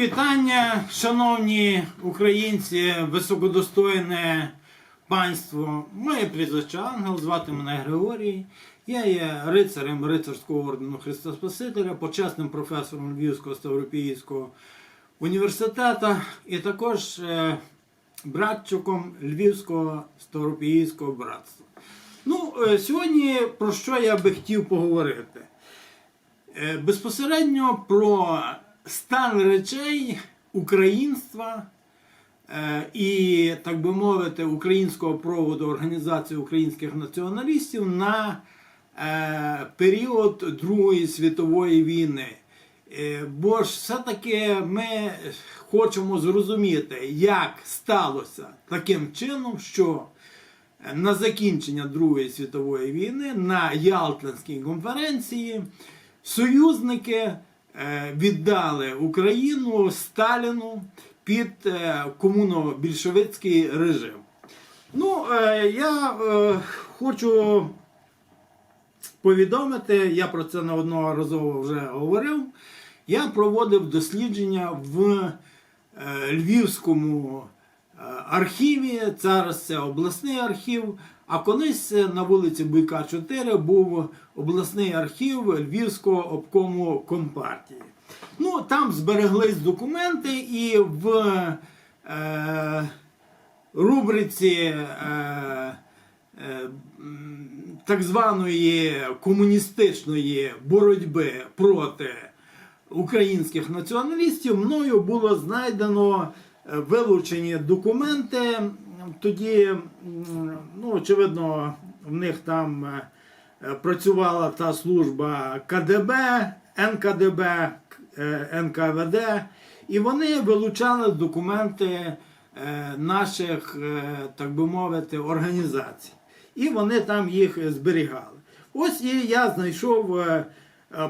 вітання, шановні українці, високодостойне панство. Моє прізвище Ангел, звати мене Григорій. Я є рицарем рицарського ордену Христа Спасителя, почесним професором Львівського Ставропійського університету і також е, братчиком Львівського Ставропійського братства. Ну, е, сьогодні про що я би хотів поговорити? Е, Безпосередньо про стан речей українства е, і, так би мовити, українського проводу Організації українських націоналістів на е, період Другої світової війни. Е, Бо ж все-таки ми хочемо зрозуміти, як сталося таким чином, що на закінчення Другої світової війни на Ялтинській конференції союзники віддали Україну Сталіну під е, комуно-більшовицький режим. Ну, е, я е, хочу повідомити, я про це неодноразово вже говорив. Я проводив дослідження в е, Львівському е, архіві. Зараз це обласний архів. А колись е, на вулиці Буйка 4 був обласний архів Львівського обкому компартії. Ну, там збереглись документи, і в е, рубриці е, е, так званої комуністичної боротьби проти українських націоналістів мною було знайдено е, вилучені документи. Тоді, ну, очевидно, в них там е, працювала та служба КДБ, НКДБ, е, НКВД, і вони вилучали документи е, наших, так би мовити, організацій. І вони там їх зберігали. Ось і я знайшов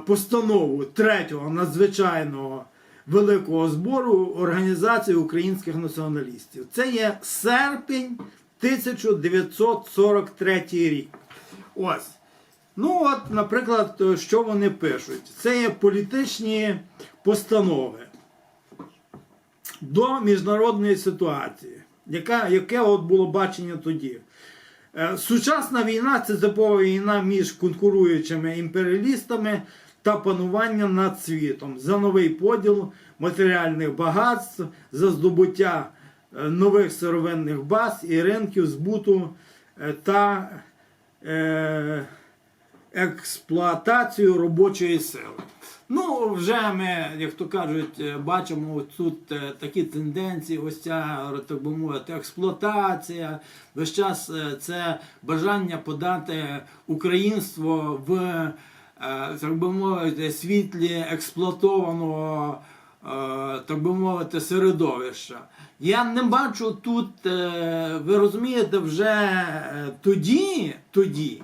постанову третього надзвичайного великого збору Організації українських націоналістів. Це є серпень 1943 рік. Ось. Ну, от, наприклад, що вони пишуть? Це є політичні постанови до міжнародної ситуації, яка, яке от було бачення тоді. Е, Сучасна війна це типова війна між конкуруючими імперіалістами та панування над світом. За новий поділ матеріальних багатств, за здобуття е, нових сировинних баз і ринків збуту е, та експлуатацію робочої сили. Ну, вже ми, як то кажуть, е, бачимо тут е, такі тенденції, ось ця, так би мовити, експлуатація. Весь час е, це бажання подати українство в, так би мовити, світлі експлуатованого, так би мовити, середовища. Я не бачу тут, ви розумієте, вже тоді, тоді.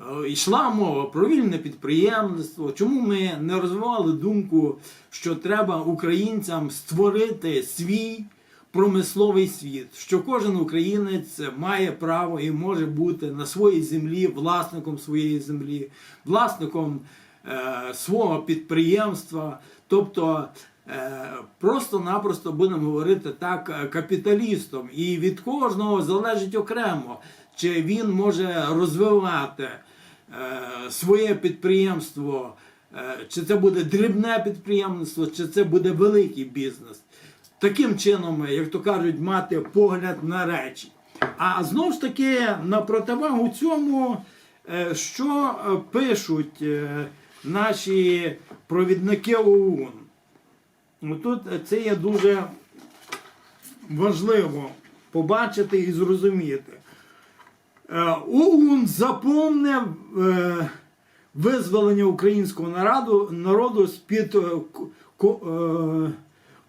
Е, Йшла мова про вільне підприємництво. Чому ми не розвивали думку, що треба українцям створити свій промисловий світ, що кожен українець має право і може бути на своїй землі власником своєї землі, власником е, свого підприємства, тобто е, просто-напросто будемо говорити так, е, капіталістом. І від кожного залежить окремо, чи він може розвивати своє підприємство, е, чи це буде дрібне підприємництво, чи це буде великий бізнес. Таким чином, як то кажуть, мати погляд на речі. А знову ж таки, на противагу цьому, е, що е, пишуть е, наші провідники ОУН. Тут це є дуже важливо побачити і зрозуміти. Е, ОУН заповнив е, визволення українського народу, народу ко- ко- е,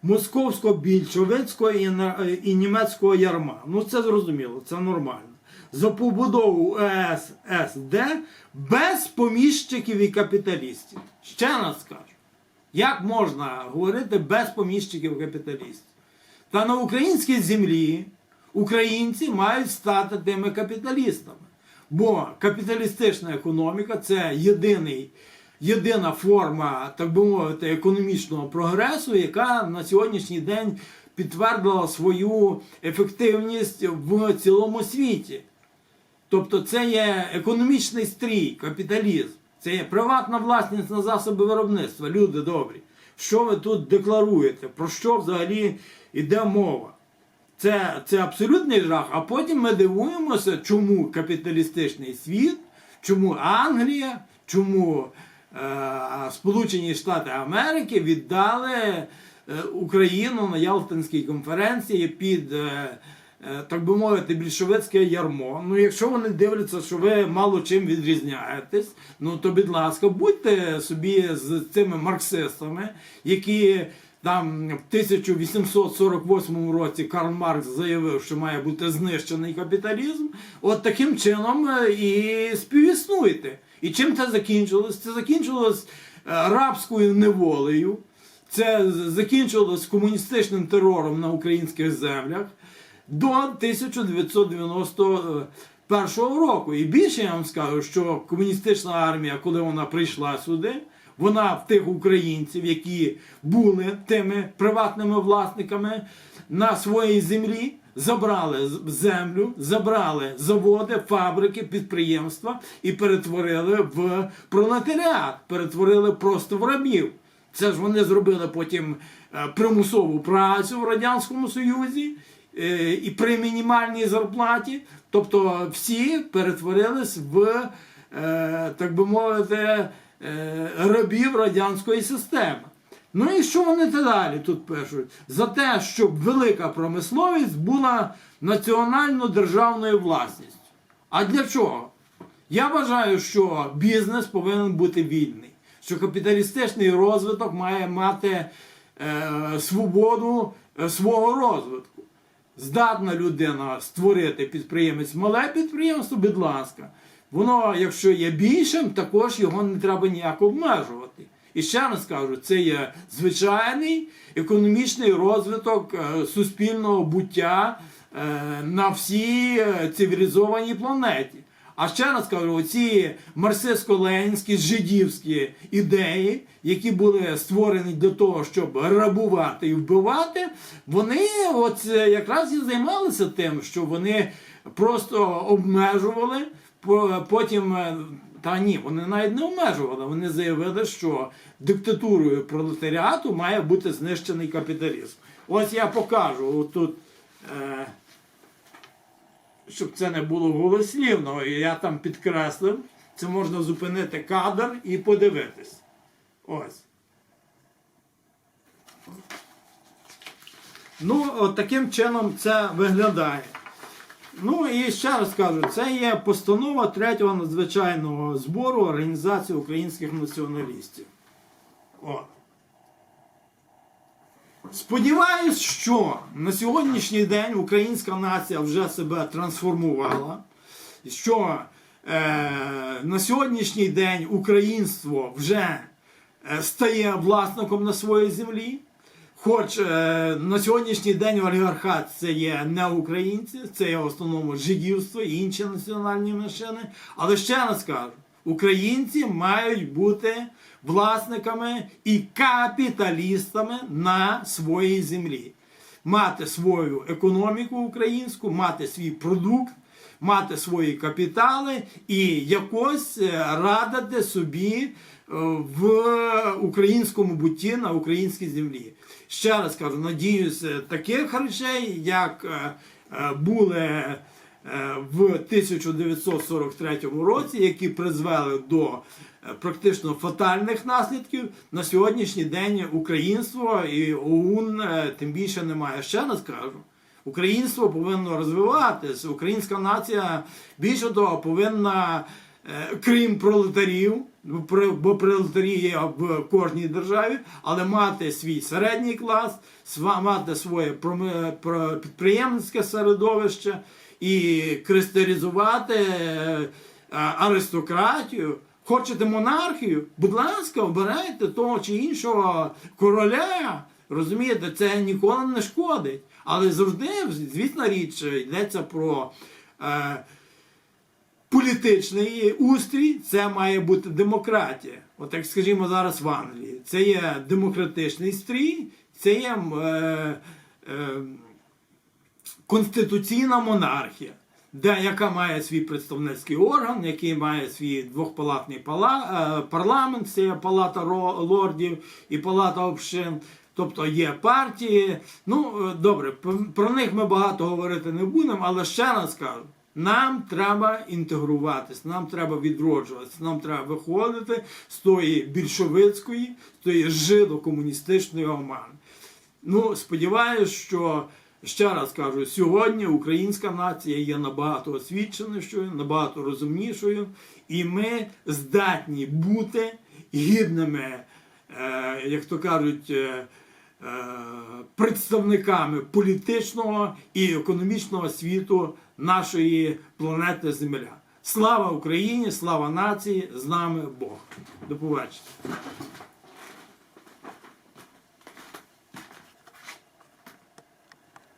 московського більшовицького і, німецького ярма. Ну це зрозуміло, це нормально. За побудову ЕС СД без поміщиків і капіталістів. Ще раз скажу. Як можна говорити без поміщиків і капіталістів? Та на українській землі українці мають стати тими капіталістами. Бо капіталістична економіка це єдиний єдина форма, так би мовити, економічного прогресу, яка на сьогоднішній день підтвердила свою ефективність в цілому світі. Тобто це є економічний стрій, капіталізм, це є приватна власність на засоби виробництва. Люди добрі. Що ви тут декларуєте? Про що взагалі йде мова? Це, це абсолютний жах. А потім ми дивуємося, чому капіталістичний світ, чому Англія, чому е, Сполучені Штати Америки віддали е, Україну на Ялтинській конференції під. Е, е, так би мовити, більшовицьке ярмо. Ну, якщо вони дивляться, що ви мало чим відрізняєтесь, ну то, будь ласка, будьте собі з цими марксистами, які там в 1848 році Карл Маркс заявив, що має бути знищений капіталізм. От таким чином е, і співіснуйте. І чим це закінчилось? Це закінчилось е, рабською неволею. Це закінчилось комуністичним терором на українських землях до 1991 року. І більше я вам скажу, що комуністична армія, коли вона прийшла сюди, вона в тих українців, які були тими приватними власниками на своїй землі, забрали землю, забрали заводи, фабрики, підприємства і перетворили в пролетаріат, перетворили просто в рабів. Це ж вони зробили потім е, примусову працю в Радянському Союзі е, і при мінімальній зарплаті. Тобто всі перетворились в, е, так би мовити, рабів радянської системи. Ну і що вони далі тут пишуть? За те, щоб велика промисловість була національно-державною власністю. А для чого? Я вважаю, що бізнес повинен бути вільний, що капіталістичний розвиток має мати е, свободу е, свого розвитку. Здатна людина створити підприємець мале підприємство, будь ласка. Воно, якщо є більшим, також його не треба ніяк обмежувати. І ще раз кажу, це є звичайний економічний розвиток е, суспільного буття е, на всій е, цивілізованій планеті. А ще раз кажу, оці марксистсько-ленінські жидівські ідеї, які були створені для того, щоб грабувати і вбивати, вони от якраз і займалися тим, що вони просто обмежували, потім. е, Та ні, вони навіть не обмежували. Вони заявили, що диктатурою пролетаріату має бути знищений капіталізм. Ось я покажу тут. Е, щоб це не було голослівно, я там підкреслив, це можна зупинити кадр і подивитись. Ось. Ну, от таким чином це виглядає. Ну і ще раз кажу, це є постанова третього надзвичайного збору Організації українських націоналістів. От. Сподіваюсь, що на сьогоднішній день українська нація вже себе трансформувала, що е, на сьогоднішній день українство вже е, стає власником на своїй землі. Хоч е, на сьогоднішній день олігархат це є не українці, це є в основному жидівство і інші національні меншини. Але ще раз кажу, українці мають бути власниками і капіталістами на своїй землі. Мати свою економіку українську, мати свій продукт, мати свої капітали і якось е, радити собі в українському бутті на українській землі. Ще раз кажу, надіюся, таких речей, як е, е, були е, в 1943 році, які призвели до е, практично фатальних наслідків, на сьогоднішній день українство і ОУН е, тим більше немає. Ще раз кажу. Українство повинно розвиватися. Українська нація більше того повинна, е, крім пролетарів, бо пролетарі є в кожній державі, але мати свій середній клас, мати своє підприємницьке середовище і кристалізувати е, аристократію. Хочете монархію? Будь ласка, обирайте того чи іншого короля. Розумієте, це ніколи не шкодить. Але завжди, звісна річ, йдеться про е, політичний устрій це має бути демократія. От як скажімо зараз в Англії, це є демократичний стрій, це є е, е, конституційна монархія, де, яка має свій представницький орган, який має свій двохпалатний пала, е, парламент, це є палата лордів і палата общин. Тобто є партії. Ну, е, добре, про них ми багато говорити не будемо, але ще раз кажу. Нам треба інтегруватись, нам треба відроджуватися, нам треба виходити з тої більшовицької, з тої жидо-комуністичної омани. Ну, сподіваюся, що ще раз кажу, сьогодні українська нація є набагато освіченішою, набагато розумнішою, і ми здатні бути гідними, е, як то кажуть, е, е, представниками політичного і економічного світу нашої планети Земля. Слава Україні, слава нації, з нами Бог. До побачення.